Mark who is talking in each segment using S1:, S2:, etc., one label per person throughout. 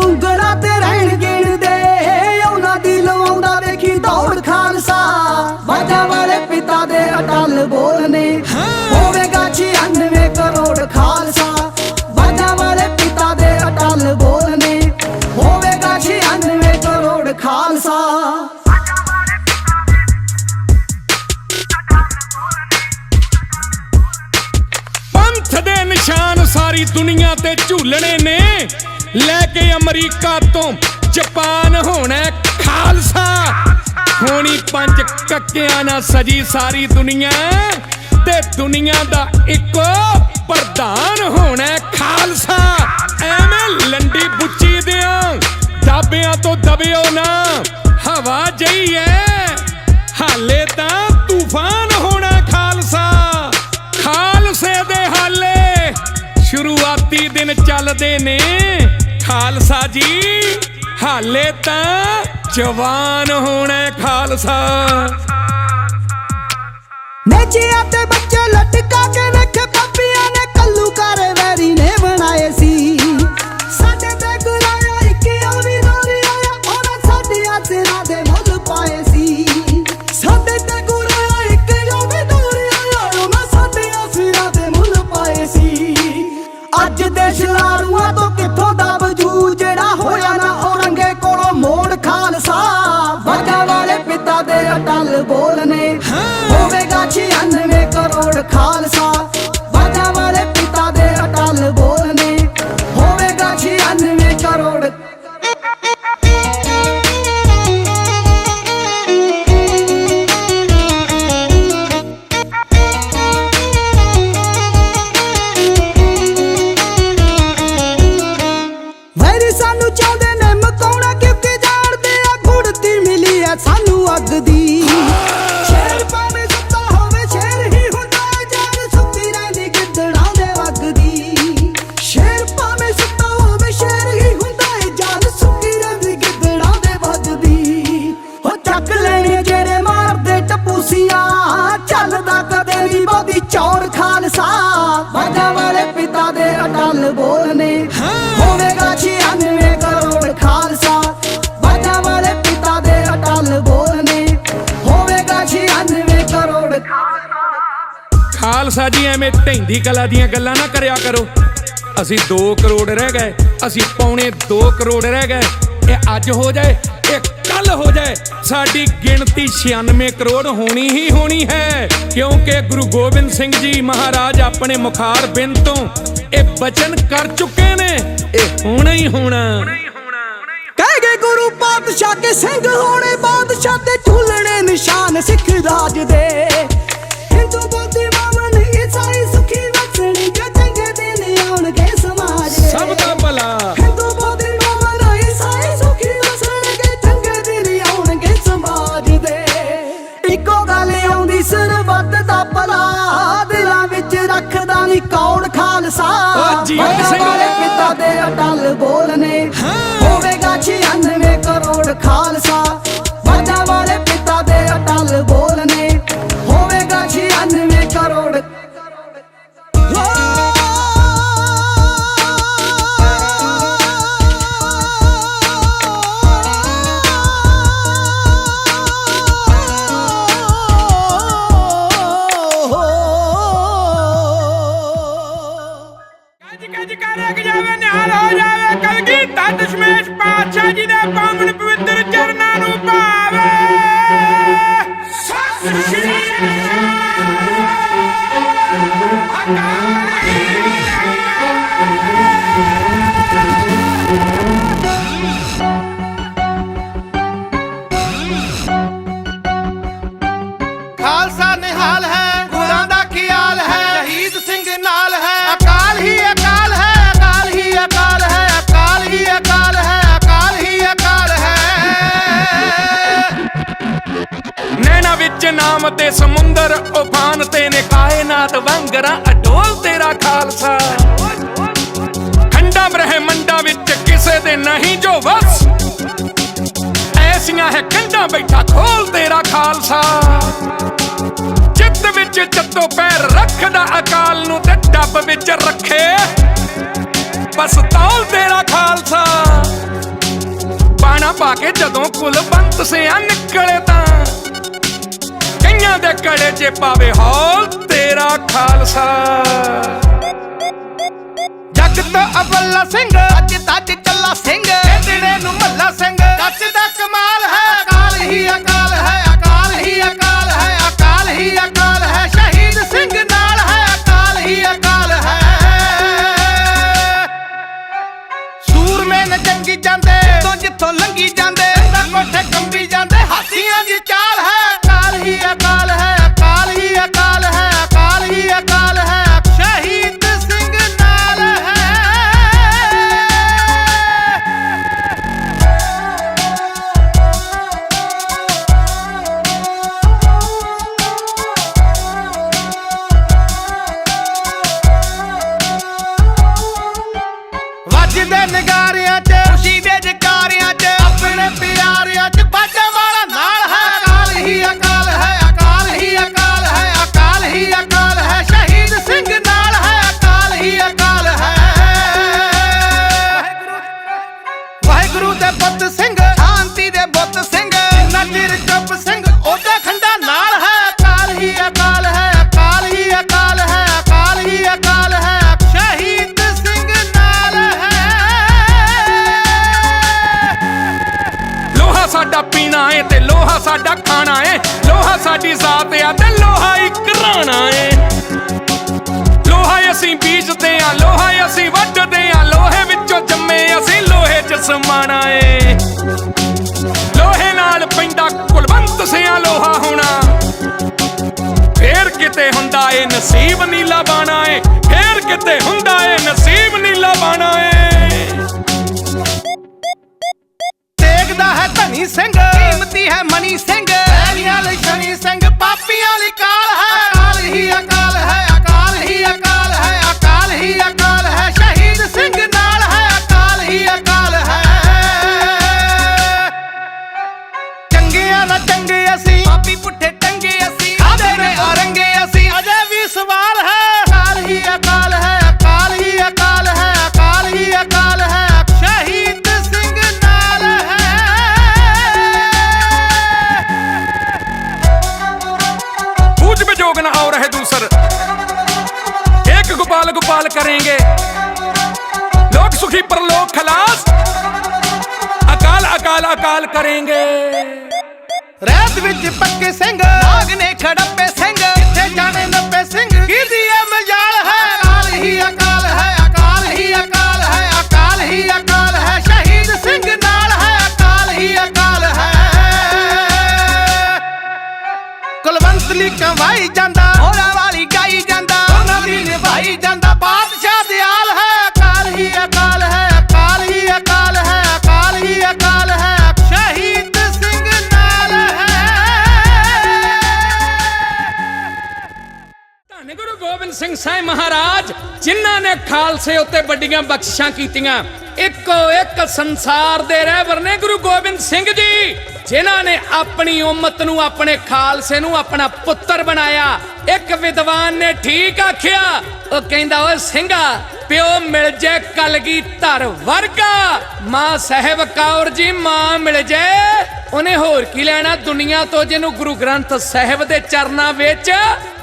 S1: ਉਂਗਲਾਂ ਤੇ ਰਹਿਣ ਗਿਣਦੇ, ਉਹਨਾਂ ਦੀ ਲਵਾਉਂਦਾ ਵੇਖੀ ਦੌੜ ਖਾਲਸਾ। ਬਾਜਾਂ ਵਾਲੇ ਪਿਤਾ ਦੇ ਅਟਲ ਬੋਲਨੇ, ਹੋਵੇਗਾ 96 ਕਰੋੜ ਖਾਲਸਾ। ਬਾਜਾਂ ਵਾਲੇ ਪਿਤਾ ਦੇ ਅਟਲ ਬੋਲਨੇ, ਹੋਵੇਗਾ 96 ਕਰੋੜ ਖਾਲਸਾ।
S2: ਪੰਥ ਦੇ ਨਿਸ਼ਾਨ ਸਾਰੀ ਦੁਨੀਆ ਤੇ ਝੂਲਣੇ ਨੇ। ਲੈ ਕੇ ਅਮਰੀਕਾ ਤੋਂ ਜਾਪਾਨ ਹੋਣਾ ਖਾਲਸਾ। ਹੋਣੀ ਪੰਜ ਕੱਕਿਆਂ ਨਾਲ ਸਜੀ ਸਾਰੀ ਦੁਨੀਆ। ਤੇ ਦੁਨੀਆ ਦਾ ਇੱਕੋ ਪ੍ਰਧਾਨ ਹੋਣਾ ਖਾਲਸਾ। ਐਵੇਂ ਲੰਡੀ ਬੁੱਚੀ ਦਿਆਂ ਦਾਬਿਆਂ ਤੋਂ ਦਬਿਓ ਨਾ। ਹਵਾ ਜਈ ਐ, ਹਾਲੇ ਤਾਂ ਤੂਫਾਨ ਹੋਣਾ ਖਾਲਸਾ। ਖਾਲਸੇ ਦੇ ਹਾਲੇ ਸ਼ੁਰੂਆਤੀ ਦਿਨ ਚੱਲਦੇ ਨੇ। ਖਾਲਸਾ ਜੀ ਹਾਲੇ ਤਾਂ ਜਵਾਨ ਹੋਣਾ ਖਾਲਸਾ।
S1: ਨੇਚਿਆ ਤੇ ਬੱਚੇ ਲਟਕਾ ਕੇ
S2: ਢੈਂਦੀ ਕਲਾ ਦੀਆਂ ਗੱਲਾਂ ਨਾ ਕਰਿਆ ਕਰੋ। ਅਸੀਂ 2 ਕਰੋੜ ਰਹਿ ਗਏ, ਅਸੀਂ ਪੌਣੇ 2 ਕਰੋੜ ਰਹਿ ਗਏ। ਇਹ ਅੱਜ ਹੋ ਜਾਏ, ਇਹ ਕੱਲ ਹੋ ਜਾਏ। ਸਾਡੀ ਗਿਣਤੀ 96 ਕਰੋੜ ਹੋਣੀ ਹੀ ਹੋਣੀ ਹੈ। ਕਿਉਂਕਿ ਗੁਰੂ ਗੋਬਿੰਦ ਸਿੰਘ ਜੀ ਮਹਾਰਾਜ ਆਪਣੇ ਮੁਖਾਰ ਬਿੰਦ ਤੋਂ ਇਹ ਬਚਨ ਕਰ ਚੁੱਕੇ ਨੇ। ਇਹ ਹੋਣਾ ਹੀ ਹੋਣਾ।
S1: ਕਹਿ ਗਏ ਗੁਰੂ ਪਾਤਸ਼ਾਹ ਕੇ ਸਿੰਘ ਹੋਣੇ ਬਾਦਸ਼ਾਹ ਤੇ ਝੂਲਣੇ ਨਿਸ਼ਾਨ ਸਿੱਖ ਰਾਜ ਦੇ। ਹਿੰਦੂ ਬੁੱਧ
S2: ਜੀਵਨ ਸਿੰਘ।
S1: ਵਾਲੇ ਪਿਤਾ ਦੇ ਅਟਲ ਬੋਲਨੇ ਹੋਵੇਗਾ 96 ਕਰੋੜ ਖਾਲਸਾ। ਬਾਜਾਂ ਵਾਲੇ ਪਿਤਾ ਦੇ ਅਟਲ ਬੋਲਨੇ ਹੋਵੇਗਾ 96 ਕਰੋੜ
S3: ਤੇ
S2: ਸਮੁੰਦਰ ਉਫਾਨ ਤੇ ਨੇ ਕਾਇਨਾਤ ਵੰਗਰਾ ਅਡੋਲ ਤੇਰਾ ਖਾਲਸਾ। ਖੰਡਾ ਬ੍ਰਹਿਮੰਡਾਂ ਵਿੱਚ ਕਿਸੇ ਦੇ ਨਹੀਂ ਜੋ ਵਸ। ਐਸੀ ਹੈ ਕੰਧਾਂ ਬੈਠਾ ਖੋਲ ਤੇਰਾ ਖਾਲਸਾ। ਚਿੱਤ ਵਿੱਚ ਚੱਤੋ ਪੈਰ ਰੱਖਦਾ ਅਕਾਲ ਨੂੰ ਤੇ ਡੱਬ ਵਿੱਚ ਰੱਖੇ। ਬਸ ਤੌਲ ਤੇਰਾ ਖਾਲਸਾ। ਬਾਣਾ ਪਾ ਕੇ ਜਦੋਂ ਕੁਲਵੰਤ ਸਿਆ ਨਿਕਲੇ ਤਾਂ ਕਈਆਂ ਦੇ ਕੜੇ 'ਚ ਪਾਵੇ ਹੌਲ ਤੇਰਾ ਖਾਲਸਾ।
S4: ਜੱਗ ਤੋਂ ਅਬੱਲਾ ਸਿੰਘ। ਅੱਜ ਤੱਜ ਚੱਲਾ ਸਿੰਘ। ਜਿਹੜੇ ਨੂੰ ਮੱਲਾ ਸਿੰਘ। ਕੱਚ ਦਾ ਕਮਾਲ ਹੈ ਹੀ। ਅਕਾਲ ਹੈ ਅਕਾਲ।
S2: ਸਾਡੀ ਜ਼ਾਤ ਆ ਤੇ ਲੋਹਾ ਹੀ ਘਰਾਣਾ ਏ। ਲੋਹਾ ਅਸੀਂ ਬੀਜਦੇ ਆ, ਲੋਹਾ ਅਸੀਂ ਵੱਢਦੇ ਆ, ਲੋਹੇ ਵਿੱਚੋਂ ਜੰਮੇ ਅਸੀਂ ਲੋਹੇ 'ਚ ਸਮਾਣਾ ਏ। ਲੋਹੇ ਨਾਲ ਪੈਂਦਾ ਕੁਲਵੰਤ ਸਿਆ ਲੋਹਾ ਹੋਣਾ। ਫੇਰ ਕਿਤੇ ਹੁੰਦਾ ਏ ਨਸੀਬ ਨੀਲਾ ਬਾਣਾ ਏ, ਫੇਰ ਕਿਤੇ ਹੁੰਦਾ ਏ ਨਸੀਬ ਨੀਲਾ ਬਾਣਾ ਏ।
S4: ਦੇਖਦਾ ਹੈ ਧਨੀ ਸਿੰਘ, ਕੀਮਤੀ ਹੈ ਮਨੀ ਸਿੰਘ। ਪੈਲੀਆਂ ਲਈ ਸ਼ਨੀ ਸਿੰਘ ਪਾਪੀਆਂ ਲਈ ਕਾਲ ਹੈ ਅਕਾਲ ਹੀ
S2: लोग सुखी पर लोग खलास अकाल अकाल अकाल करेंगे
S4: ਰਹਿਤ ਵਿੱਚ ਪੱਕੇ ਸਿੰਘ ਨਾਗ ਨੇ ਖੜੱਪੇ ਸਿੰਘ ਕਿੱਥੇ ਜਾਣੇ ਨੱਪੇ ਸਿੰਘ ਕਿਹਦੀ ਇਹ ਮਜਾਲ ਹੈ ਅਕਾਲ ਹੀ ਅਕਾਲ ਹੈ ਅਕਾਲ ਹੀ ਅਕਾਲ ਹੈ ਅਕਾਲ ਹੀ ਅਕਾਲ ਹੈ ਸ਼ਹੀਦ ਸਿੰਘ ਨਾਲ ਹੈ ਅਕਾਲ ਹੀ ਅਕਾਲ ਹੈ ਕੁਲਵੰਤ ਲਈ ਕਮਾਈ
S2: ਖਾਲਸੇ ਉੱਤੇ ਵੱਡੀਆਂ ਬਖਸ਼ਿਸ਼ਾਂ ਕੀਤੀਆਂ। ਇੱਕੋ ਇੱਕ ਸੰਸਾਰ ਦੇ ਰਹਿਬਰ ਨੇ ਗੁਰੂ ਗੋਬਿੰਦ ਸਿੰਘ ਜੀ, ਜਿਨ੍ਹਾਂ ਨੇ ਆਪਣੀ ਉਮਤ ਨੂੰ, ਆਪਣੇ ਖਾਲਸੇ ਨੂੰ, ਆਪਣਾ ਪੁੱਤਰ ਬਣਾਇਆ। ਇੱਕ ਵਿਦਵਾਨ ਨੇ ਠੀਕ ਆਖਿਆ, ਉਹ ਕਹਿੰਦਾ, ਓਏ ਸਿੰਘਾ ਪਿਓ ਮਿਲ ਜੇ ਕਲਗੀ ਧਰ ਵਰਗਾ, ਮਾਂ ਸਾਹਿਬ ਕੌਰ ਜੀ ਮਾਂ ਮਿਲ ਜੇ। ਉਹਨੇ ਹੋਰ ਕੀ ਲੈਣਾ ਦੁਨੀਆ ਤੋਂ ਜਿਹਨੂੰ ਗੁਰੂ ਗ੍ਰੰਥ ਸਾਹਿਬ ਦੇ ਚਰਨਾਂ ਵਿੱਚ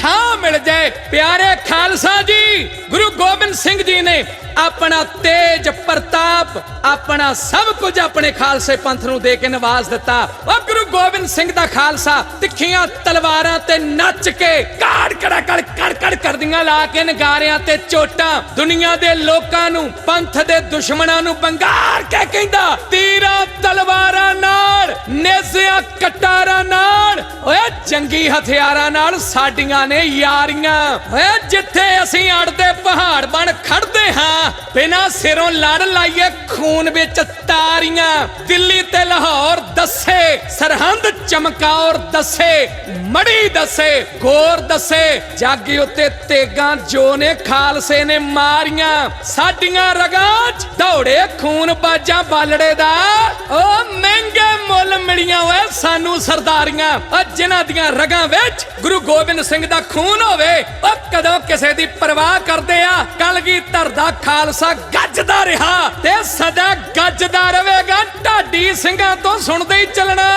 S2: ਥਾਂ ਮਿਲ ਜਾਏ ਪਿਆਰੇ ਖਾਲਸਾ ਜੀ, ਗੁਰੂ ਗੋਬਿੰਦ ਸਿੰਘ ਜੀ ਨੇ ਆਪਣਾ ਤੇਜ ਪ੍ਰਤਾਪ, ਆਪਣਾ ਸਭ ਕੁਝ ਆਪਣੇ ਖਾਲਸੇ ਪੰਥ ਨੂੰ ਦੇ ਕੇ ਨਵਾਜ਼ ਦਿੱਤਾ। ਉਹ ਗੁਰੂ ਗੋਬਿੰਦ ਸਿੰਘ ਦਾ ਖਾਲਸਾ, ਤਿੱਖੀਆਂ ਤਲਵਾਰਾਂ ਤੇ ਨੱਚ ਕੇ ਕਾੜ ਕੜਾ ਕੜ ਕੜ ਕੜ ਕਰਦੀਆਂ, ਲਾ ਕੇ ਨਗਾਰਿਆਂ ਤੇ ਚੋਟਾਂ, ਦੁਨੀਆ ਦੇ ਲੋਕਾਂ ਨੂੰ, ਪੰਥ ਦੇ ਦੁਸ਼ਮਣਾਂ ਨੂੰ ਬੰਗਾਰ ਕੇ ਕਹਿੰਦਾ, ਤੀਰਾਂ ਤਲਵਾਰਾਂ ਨਾਲ, ਨੇਜ਼ਿਆਂ ਕਟਾਰਾਂ ਨਾਲ, ਓਏ ਜੰਗੀ ਹਥਿਆਰਾਂ ਨਾਲ ਸਾਡੀਆਂ ਨੇ ਯਾਰੀਆਂ। ਓਏ ਜਿੱਥੇ ਅਸੀਂ ਅੜਦੇ ਪਹਾੜ ਬਣ ਖੜਦੇ ਹਾਂ, ਬਿਨਾਂ ਸਿਰੋਂ ਲੜ ਲਾਈਏ ਖੂਨ ਵਿੱਚ ਤਾਰੀਆਂ। ਦਿੱਲੀ ਤੇ ਲਾਹੌਰ ਦੱਸੇ, ਸਰਹੰਦ ਚਮਕੌਰ ਦੱਸੇ, ਮੜੀ ਦੱਸੇ, ਗੋਰ ਦੱਸੇ, ਜਾਗੀ ਉੱਤੇ ਤੇਗਾਂ ਜੋ ਨੇ, ਖਾਲਸੇ ਨੇ ਮਾਰੀਆਂ। ਦੀਆਂ ਸਾਡੀਆਂ ਰਗਾਂ 'ਚ ਦੌੜੇ ਖੂਨ ਬਾਜਾਂ ਬਾਲੜੇ ਦਾ। ਓ ਮਹਿੰਗੇ
S4: ਮੁੱਲ ਮਿਲੀਆਂ ਓਏ ਸਾਨੂੰ ਸਰਦਾਰੀਆਂ। ਓ ਜਿਨ੍ਹਾਂ ਦੀਆਂ ਰਗਾਂ ਵਿੱਚ ਗੁਰੂ ਗੋਬਿੰਦ ਸਿੰਘ ਦਾ ਖੂਨ ਹੋਵੇ ਉਹ ਕਦੋਂ ਕਿਸੇ ਦੀ ਪਰਵਾਹ ਕਰਦੇ ਆ? ਕਲਗੀ ਧਰ ਦਾ ਖਾਲਸਾ ਗੱਜਦਾ ਰਿਹਾ? ਤੇ ਸਦਾ ਗੱਜਦਾ ਰਹੇਗਾ ਢਾਡੀ ਸਿੰਘਾਂ ਤੋਂ ਸੁਣਦੇ ਹੀ ਚੱਲਣਾ।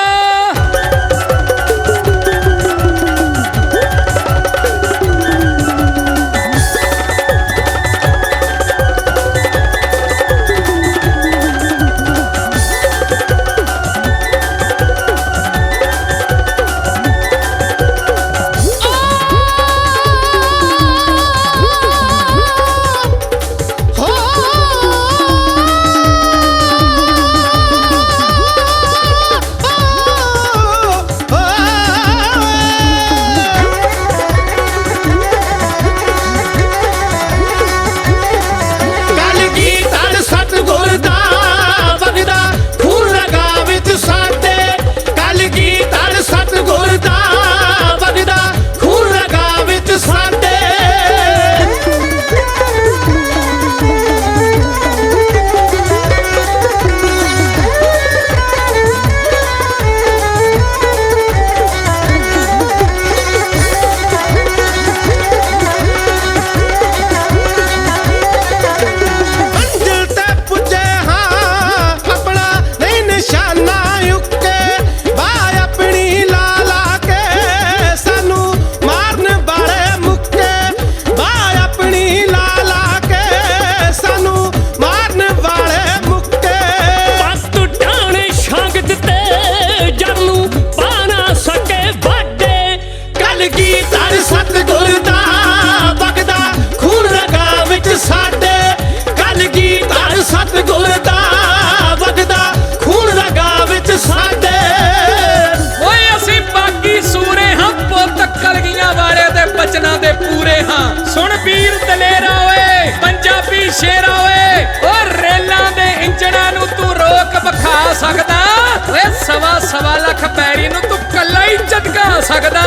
S4: ਸਵਾ ਲੱਖ ਪੈਰੀ ਨੂੰ ਤੂੰ ਕੱਲਾ ਹੀ ਝਟਕਾ ਸਕਦਾ।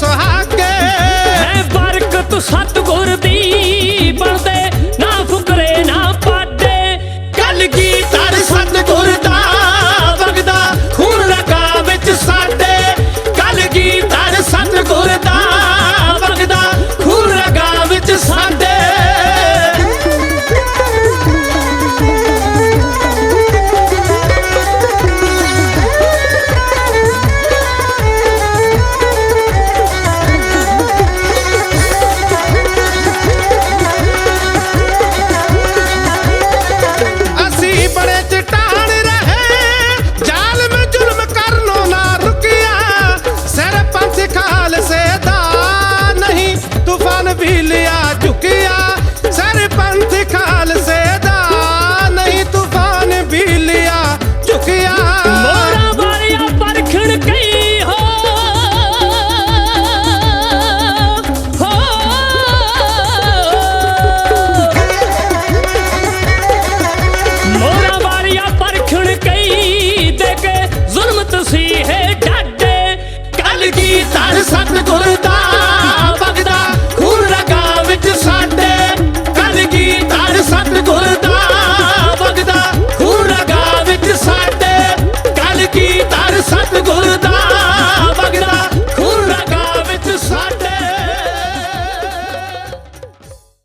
S5: ਸੁਹਾਗੇ। ਹੈ
S6: ਬਰਕਤ
S4: ਸਤਗੁਰ ਦੀ